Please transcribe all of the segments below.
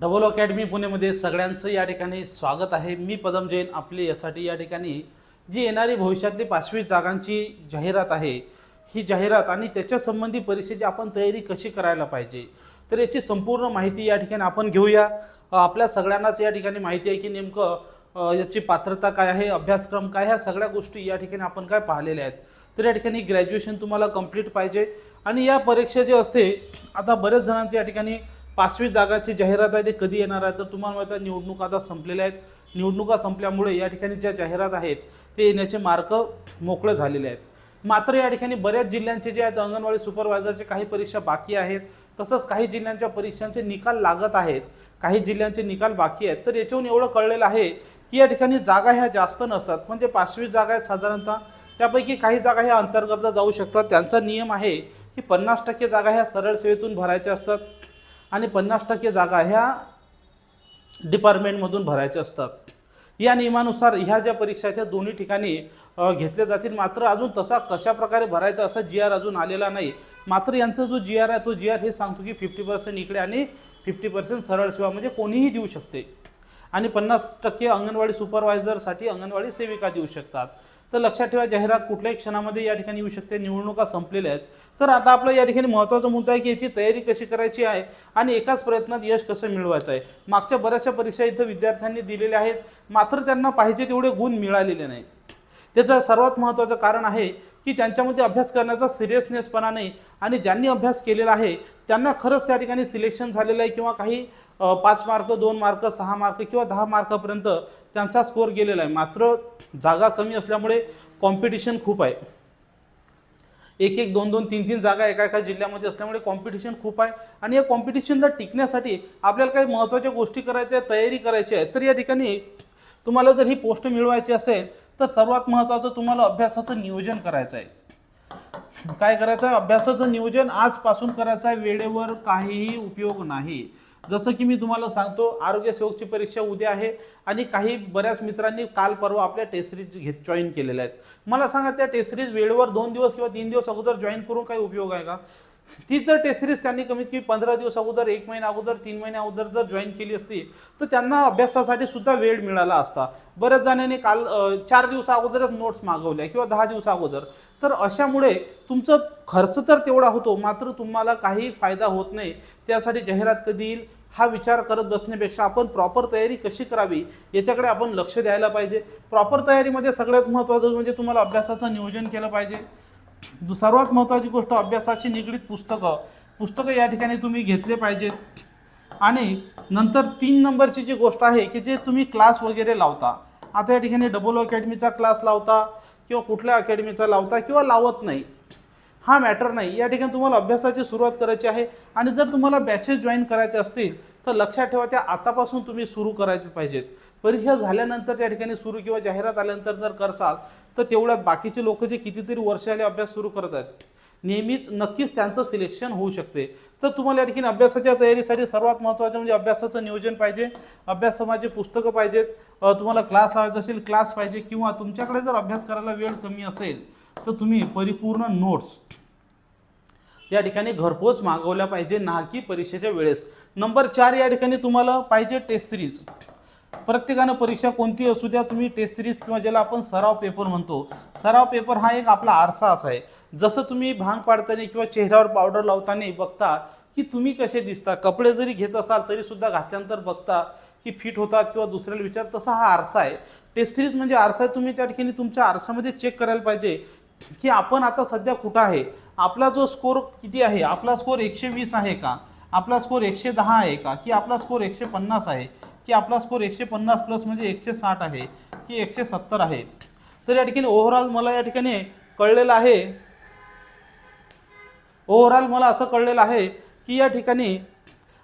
Double academy पुणेमध्ये सगळ्यांचं या ठिकाणी स्वागत आहे. मी पदम जैन आपले यासाठी या ठिकाणी जी येणारी भविष्यातली पाचवी जागांची जाहिरात आहे ही जाहिरात आणि त्याच्या संबंधी परीक्षेची आपण तयारी कशी करायला पाहिजे तर याची संपूर्ण माहिती या ठिकाणी आपण घेऊया. आपल्या सगळ्यांनाच या ठिकाणी माहिती आहे की नेमकं याची पात्रता काय आहे अभ्यासक्रम काय ह्या सगळ्या गोष्टी या ठिकाणी आपण काय पाहिलेल्या आहेत. तर या ठिकाणी ग्रॅज्युएशन तुम्हाला कंप्लीट पाहिजे आणि या परीक्षा जे असते आता बऱ्याच जणांची या ठिकाणी पाचवी जागाची जाहिरात आहे ते कधी येणार आहे? तर तुम्हाला माहिती आहे निवडणूक आता संपलेल्या आहेत. निवडणुका संपल्यामुळे या ठिकाणी ज्या जाहिरात आहेत ते येण्याचे मार्ग मोकळे झालेले आहेत. मात्र या ठिकाणी बऱ्याच जिल्ह्यांचे जे आहेत अंगणवाडी सुपरवायझरचे काही परीक्षा बाकी आहेत. तसंच काही जिल्ह्यांच्या परीक्षांचे निकाल लागत आहेत. काही जिल्ह्यांचे निकाल बाकी आहेत. तर याच्याहून एवढं कळलेलं आहे की या ठिकाणी जागा ह्या जास्त नसतात. म्हणजे पाचवी जागा आहेत साधारणतः. त्यापैकी काही जागा ह्या अंतर्गतला जाऊ शकतात. त्यांचा नियम आहे की पन्नास टक्के जागा ह्या सरळ सेवेतून भरायच्या असतात. आणि पन्नास टक्के जागा ह्या डिपार्टमेंटमधून भरायच्या असतात. या नियमानुसार ह्या ज्या परीक्षा आहेत ह्या दोन्ही ठिकाणी घेतल्या जातील. मात्र अजून तसा कशा प्रकारे भरायचा असा जी आर अजून आलेला नाही. मात्र यांचा जो जी आर आहे तो जी आर हे सांगतो की फिफ्टी पर्सेंट इकडे आणि फिफ्टी पर्सेंट सरळ सेवा म्हणजे कोणीही देऊ शकते. आणि पन्नास टक्के अंगणवाडी सुपरवायझरसाठी अंगणवाडी सेविका देऊ शकतात. तर लक्षात ठेवा जाहिरात कुठल्याही क्षणामध्ये या ठिकाणी येऊ शकते निवडणुका संपलेल्या आहेत. तर आता आपला या ठिकाणी महत्त्वाचा मुद्दा आहे की याची तयारी कशी करायची आहे आणि एकाच प्रयत्नात यश कसं मिळवायचं आहे. मागच्या बऱ्याचशा परीक्षा इथं विद्यार्थ्यांनी दिलेल्या आहेत मात्र त्यांना पाहिजे तेवढे गुण मिळालेले नाही त्याचं सर्वात महत्त्वाचं कारण आहे की त्यांच्यामध्ये अभ्यास करण्याचा सिरियसनेसपणा नाही आणि ज्यांनी अभ्यास केलेला आहे त्यांना खरंच त्या ठिकाणी सिलेक्शन झालेलं आहे किंवा काही पाच मार्क दोन मार्क सहा मार्क किंवा दहा मार्कापर्यंत त्यांचा स्कोअर गेलेला आहे. मात्र जागा कमी असल्यामुळे कॉम्पिटिशन खूप आहे. एक एक दोन दोन तीन तीन जागा एका एका जिल्ह्यामध्ये असल्यामुळे कॉम्पिटिशन खूप आहे. आणि या कॉम्पिटिशनला टिकण्यासाठी आपल्याला काही महत्त्वाच्या गोष्टी करायच्या आहेत, तयारी करायची आहे तर या ठिकाणी तुम्हाला जर ही पोस्ट मिळवायची असेल तर सर्वात महत्त्वाचं तुम्हाला अभ्यासाचं नियोजन करायचं आहे. काय करायचं आहे? अभ्यासाचं नियोजन आजपासून करायचं आहे. वेळेवर काहीही उपयोग नाही. जसं की मी तुम्हाला सांगतो आरोग्य सेवकची परीक्षा उद्या आहे आणि काही बऱ्याच मित्रांनी काल परवा आपल्या टेस्ट सिरीज घेत जॉईन केलेल्या आहेत. मला सांगा त्या टेस्ट सिरीज वेळेवर दोन दिवस किंवा तीन दिवस अगोदर जॉईन करून काही उपयोग आहे का? ती जर टेस्ट सिरीज त्यांनी कमीत कमी पंधरा दिवस अगोदर एक महिना अगोदर तीन महिन्या अगोदर जर जॉईन केली असती तर त्यांना अभ्यासासाठी सुद्धा वेळ मिळाला असता. बऱ्याच जणांनी काल चार दिवसा अगोदरच नोट्स मागवल्या किंवा दहा दिवसा अगोदर. तर अशामुळे तुमचं खर्च तर तेवढा होतो मात्र तुम्हाला काही फायदा होत नाही. त्यासाठी जाहिरात कधी येईल हा विचार करत बसण्यापेक्षा आपण प्रॉपर तयारी कशी करावी याच्याकडे आपण लक्ष द्यायला पाहिजे. प्रॉपर तयारीमध्ये सगळ्यात महत्त्वाचं म्हणजे तुम्हाला अभ्यासाचं नियोजन केलं पाहिजे. सर्वात महत्त्वाची गोष्ट अभ्यासाशी निगडीत पुस्तकं. पुस्तकं या ठिकाणी तुम्ही घेतले पाहिजेत. आणि नंतर तीन नंबरची जी गोष्ट आहे की जे तुम्ही क्लास वगैरे लावता. आता या ठिकाणी डबल अकॅडमीचा क्लास लावता किंवा कुठल्या अकॅडमीचा लावता किंवा लावत नाही. हा मॅटर नाही. या ठिकाणी तुम्हाला अभ्यासाची सुरुवात करायची आहे. आणि जर तुम्हाला बॅचेस जॉईन करायचे असतील तर लक्षात ठेवा त्या आतापासून तुम्ही सुरू करायचे पाहिजेत. परीक्षा झाल्यानंतर त्या ठिकाणी सुरू किंवा जाहिरात आल्यानंतर जर करसाल तर तेवढ्यात बाकीचे लोक जे कितीतरी वर्ष आले अभ्यास सुरू करत आहेत नेहमीच नक्कीच त्यांचं सिलेक्शन होऊ शकते. तर तुम्हाला या ठिकाणी अभ्यासाच्या तयारीसाठी सर्वात महत्त्वाचं म्हणजे अभ्यासाचं नियोजन पाहिजे अभ्यासक्रमाचे पुस्तकं पाहिजेत तुम्हाला क्लास लावायचा असेल क्लास पाहिजे किंवा तुमच्याकडे जर अभ्यास करायला वेळ कमी असेल तर तुम्ही परिपूर्ण नोट्स या ठिकाणी घरपोच मागवल्या पाहिजे ना की परीक्षेच्या वेळेस. नंबर चार या ठिकाणी तुम्हाला पाहिजे टेस्ट सिरीज प्रत्येकानं परीक्षा कोणती असू द्या तुम्ही टेस्ट सिरीज किंवा ज्याला आपण सराव पेपर म्हणतो सराव पेपर हा एक आपला आरसा असा आहे. जसं तुम्ही भांग पाडताना किंवा चेहऱ्यावर पावडर लावताना बघता की तुम्ही कसे दिसता कपडे जरी घेत असाल तरी सुद्धा घातल्यानंतर बघता की फिट होतात किंवा दुसऱ्याला विचार तसा हा आरसा आहे. टेस्ट सिरीज म्हणजे आरसा आहे तुम्ही त्या ठिकाणी तुमच्या आरशामध्ये चेक करायला पाहिजे की आपण आता सध्या कुठं आहे? आपला जो स्कोर किती आहे? आपला स्कोर एकशे वीस आहे का? आपला स्कोर एकशे दहा आहे का? की आपला स्कोर एकशे पन्नास आहे? की आपला स्कोर एकशे पन्नास प्लस म्हणजे एकशे साठ आहे की एकशे सत्तर आहे. तर या ठिकाणी ओव्हरऑल मला या ठिकाणी कळलेलं आहे. ओव्हरऑल मला असं कळलेलं आहे की या ठिकाणी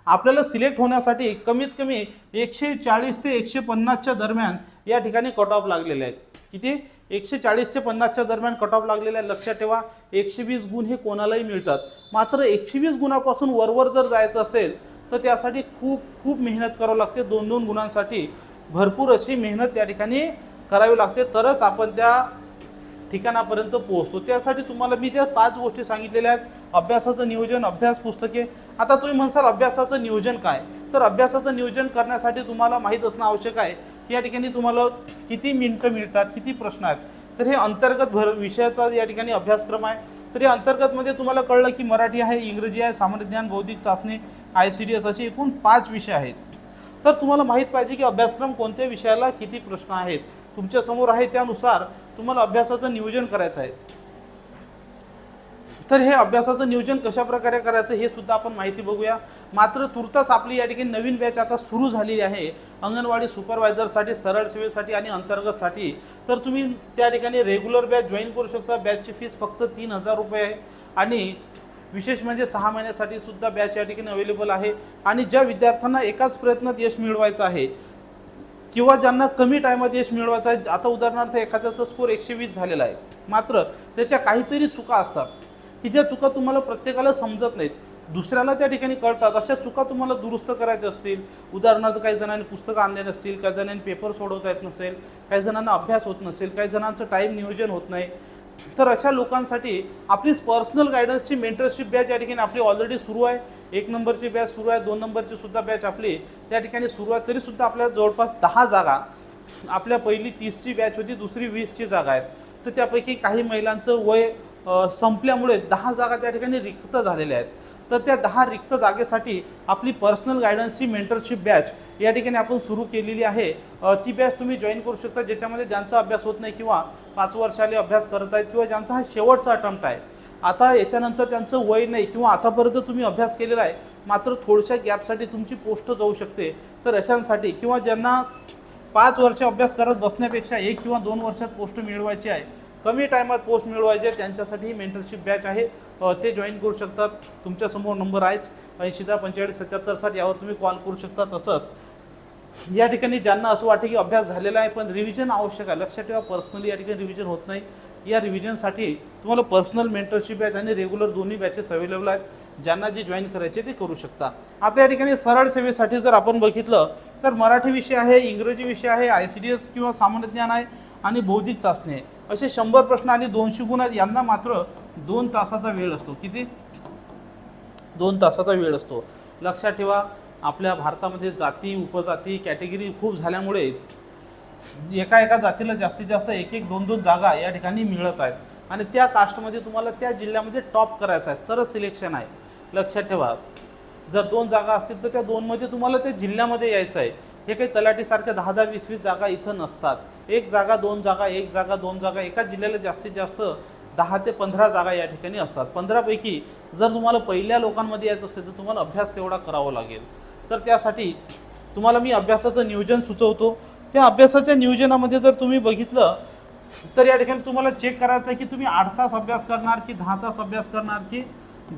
आपल्याला सिलेक्ट होण्यासाठी कमीत कमी एकशे चाळीस ते एकशे पन्नासच्या दरम्यान या ठिकाणी कट ऑफ लागलेले आहेत. किती? एकशे चाळीस ते पन्नासच्या दरम्यान कट ऑफ लागलेले आहे लक्षात ठेवा एकशे वीस गुण हे कोणालाही मिळतात. मात्र एकशे वीस गुणापासून वरवर जर जायचं असेल तर त्यासाठी खूप खूप मेहनत करावं लागते. दोन दोन गुणांसाठी भरपूर अशी मेहनत त्या ठिकाणी करावी लागते. तरच आपण त्या ठिकाणापर्यंत पोहोचतो. त्यासाठी तुम्हाला मी ज्या पाच गोष्टी सांगितलेल्या आहेत अभ्यासाचं नियोजन अभ्यास पुस्तके. आता तुम्ही म्हणसाल अभ्यासाचं नियोजन काय? तर अभ्यासाचं नियोजन करण्यासाठी तुम्हाला माहीत असणं आवश्यक आहे की या ठिकाणी तुम्हाला किती मिनटं मिळतात किती प्रश्न आहेत. तर हे अंतर्गत भर विषयाचा या ठिकाणी अभ्यासक्रम आहे. तर या अंतर्गतमध्ये तुम्हाला कळलं की मराठी आहे इंग्रजी आहे सामान्य ज्ञान बौद्धिक चाचणी आय सी डी एस असे एकूण पाच विषय आहेत. तर तुम्हाला माहीत पाहिजे की अभ्यासक्रम कोणत्या विषयाला किती प्रश्न आहेत? तुमच्यासमोर आहे त्यानुसार तुम्हाला अभ्यासाचं नियोजन करायचं आहे. तर हे अभ्यासाचं नियोजन कशा प्रकारे करायचं हे सुद्धा आपण माहिती बघूया. मात्र तुर्तास आपली या ठिकाणी नवीन बॅच आता सुरू झालेली आहे. अंगणवाडी सुपरवायझरसाठी सरळ सेवेसाठी आणि अंतर्गतसाठी तर तुम्ही त्या ठिकाणी रेग्युलर बॅच जॉईन करू शकता. बॅचची फीस फक्त तीन हजार रुपये आहे. आणि विशेष म्हणजे सहा महिन्यासाठी सुद्धा बॅच या ठिकाणी अवेलेबल आहे. आणि ज्या विद्यार्थ्यांना एकाच प्रयत्नात यश मिळवायचं आहे किंवा ज्यांना कमी टायमात यश मिळवायचं आहे आता उदाहरणार्थ एखाद्याचा स्कोर एकशे वीस झालेला आहे. मात्र त्याच्या काहीतरी चुका असतात. की ज्या चुका तुम्हाला प्रत्येकाला समजत नाहीत. दुसऱ्याला त्या ठिकाणी कळतात. अशा चुका तुम्हाला दुरुस्त करायच्या असतील. उदाहरणार्थ काही जणांनी पुस्तकं आणले नसतील काही जणांनी पेपर सोडवता येत नसेल काही जणांना अभ्यास होत नसेल काही जणांचं टाईम नियोजन होत नाही. तर अशा लोकांसाठी आपली पर्सनल गायडन्सची मेंटरशिप बॅच या ठिकाणी आपली ऑलरेडी सुरू आहे. एक नंबरची बॅच सुरू आहे दोन नंबरची सुद्धा बॅच आपली त्या ठिकाणी सुरू आहे. तरीसुद्धा आपल्या जवळपास दहा जागा आपल्या पहिली तीसची बॅच होती दुसरी वीसची जागा आहेत. तर त्यापैकी काही महिलांचं वय संपल्यामुळे दहा जागा त्या ठिकाणी रिक्त झालेल्या आहेत. तर त्या दहा रिक्त जागेसाठी आपली पर्सनल गायडन्सची मेंटरशिप बॅच या ठिकाणी आपण सुरू केलेली आहे. ती बॅच तुम्ही जॉईन करू शकता ज्याच्यामध्ये ज्यांचा अभ्यास होत नाही किंवा पाच वर्षाले अभ्यास करत आहेत किंवा ज्यांचा हा शेवटचा अटेम्प्ट आहे. आता याच्यानंतर त्यांचं वय नाही किंवा आतापर्यंत तुम्ही अभ्यास केलेला आहे मात्र थोडशा गॅपसाठी तुमची पोस्ट जाऊ शकते. तर अशांसाठी किंवा ज्यांना पाच वर्ष अभ्यास करत बसण्यापेक्षा एक किंवा दोन वर्षात पोस्ट मिळवायची आहे कमी टायमात पोस्ट मिळवायचे त्यांच्यासाठी ही मेंटरशिप बॅच आहे. ते जॉईन करू शकतात. तुमच्यासमोर नंबर आहेच. ऐंशी दहा पंचेचाळीस सत्याहत्तर साठ यावर तुम्ही कॉल करू शकता तसंच. या ठिकाणी ज्यांना असं वाटतं की अभ्यास झालेला आहे पण रिव्हिजन आवश्यक आहे. लक्षात ठेवा पर्सनली या ठिकाणी रिव्हिजन होत नाही. या रिव्हिजनसाठी तुम्हाला पर्सनल मेंटरशिप बॅच आणि रेग्युलर दोन्ही बॅचेस अवेलेबल आहेत. ज्यांना जे जॉईन करायचे ते करू शकता. आता या ठिकाणी सरळ सेवेसाठी जर आपण बघितलं तर मराठी विषय आहे इंग्रजी विषय आहे आय सी डी एस किंवा सामान्य ज्ञान आहे आणि बौद्धिक चाचणी आहे. असे शंभर प्रश्न आणि दोनशे गुण आहेत. यांना मात्र दोन तासाचा वेळ असतो. किती? दोन तासाचा वेळ असतो. लक्षात ठेवा आपल्या भारतामध्ये जाती उपजाती कॅटेगरी खूप झाल्यामुळे एका एका जातीला जास्तीत जास्त एक एक दोन दोन जागा या ठिकाणी मिळत आहेत. आणि त्या कास्टमध्ये तुम्हाला त्या जिल्ह्यामध्ये टॉप करायचं आहे. तरच सिलेक्शन आहे. लक्षात ठेवा. जर दोन जागा असतील तर त्या दोनमध्ये तुम्हाला त्या जिल्ह्यामध्ये यायचं आहे. हे काही तलाठीसारख्या दहा दहा वीस वीस जागा इथं नसतात. एक जागा दोन जागा एक जागा दोन जागा एका जिल्ह्याला जास्तीत जास्त दहा ते पंधरा जागा या ठिकाणी असतात. पंधरापैकी जर तुम्हाला पहिल्या लोकांमध्ये यायचं असेल तर तुम्हाला अभ्यास तेवढा करावा लागेल. तर त्यासाठी तुम्हाला मी अभ्यासाचं नियोजन सुचवतो. त्या अभ्यासाच्या नियोजनामध्ये जर तुम्ही बघितलं तर या ठिकाणी तुम्हाला चेक करायचं आहे की तुम्ही आठ तास अभ्यास करणार की दहा तास अभ्यास करणार की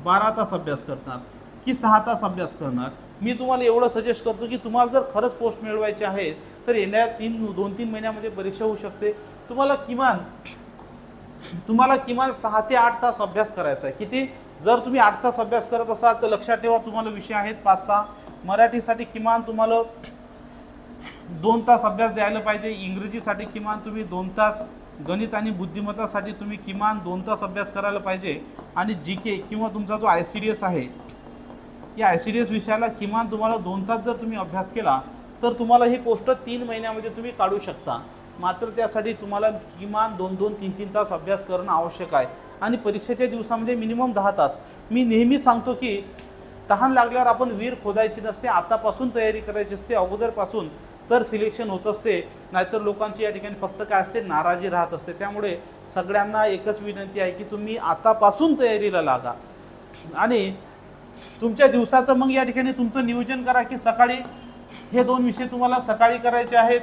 बारा तास अभ्यास करणार की सहा तास अभ्यास करणार? मी तुम्हाला एवढं सजेस्ट करतो की तुम्हाला जर खरंच पोस्ट मिळवायची आहे तर येणाऱ्या तीन दोन तीन महिन्यामध्ये परीक्षा होऊ शकते. तुम्हाला किमान तुम्हाला किमान सहा ते आठ तास अभ्यास करायचा आहे. किती? जर तुम्ही आठ तास अभ्यास करत असाल तर लक्षात ठेवा तुम्हाला विषय आहेत पाच सहा. मराठीसाठी किमान तुम्हाला दोन तास अभ्यास द्यायला पाहिजे. इंग्रजीसाठी किमान तुम्ही दोन तास गणित आणि बुद्धिमत्तासाठी तुम्ही किमान दोन तास अभ्यास करायला पाहिजे. आणि जी के किंवा तुमचा जो आय सी डी एस आहे या आय सी डी एस विषयाला किमान तुम्हाला दोन तास जर तुम्ही अभ्यास केला तर तुम्हाला ही पोस्ट तीन महिन्यामध्ये तुम्ही काढू शकता. मात्र त्यासाठी तुम्हाला किमान दोन दोन तीन तीन तास अभ्यास करणं आवश्यक आहे. आणि परीक्षेच्या दिवसामध्ये मिनिमम दहा तास. मी नेहमी सांगतो की तहान लागल्यावर आपण वीर खोदायची नसते आतापासून तयारी करायची असते अगोदरपासून तर सिलेक्शन होत असते. नाहीतर लोकांची या ठिकाणी फक्त काय असते नाराजी राहत असते. त्यामुळे सगळ्यांना एकच विनंती आहे की तुम्ही आतापासून तयारीला लागा. आणि तुमच्या दिवसाचं मग या ठिकाणी तुमचं नियोजन करा की सकाळी हे दोन विषय तुम्हाला सकाळी करायचे आहेत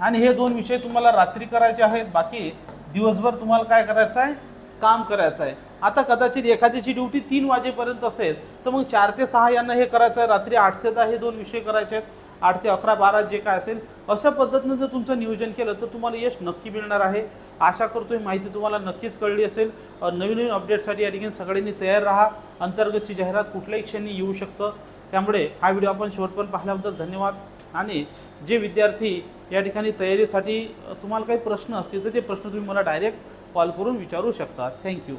आणि हे दोन विषय तुम्हाला रात्री करायचे आहेत. बाकी दिवसभर तुम्हाला काय करायचं आहे? काम करायचं आहे. आता कदाचित एखाद्याची ड्युटी तीन वाजेपर्यंत असेल तर मग चार ते सहा यांना हे करायचं आहे. रात्री आठ ते दहा हे दोन विषय करायचे आहेत. आठ ते अकरा बारा जे काय असेल अशा पद्धतीनं जर तुमचं नियोजन केलं तर तुम्हाला यश नक्की मिळणार आहे. आशा करतो ही माहिती तुम्हाला नक्कीच कळली असेल. नवीन नवीन अपडेटसाठी या ठिकाणी सगळ्यांनी तयार राहा. अंतर्गतची जाहिरात कुठल्याही क्षणी येऊ शकतं. त्यामुळे हा व्हिडिओ आपण शेवटपर्यंत पाहिल्याबद्दल धन्यवाद. आणि जे विद्यार्थी या ठिकाणी तयारीसाठी तुम्हाला काही प्रश्न असतील तर ते प्रश्न तुम्ही मला डायरेक्ट कॉल करून विचारू शकता थँक्यू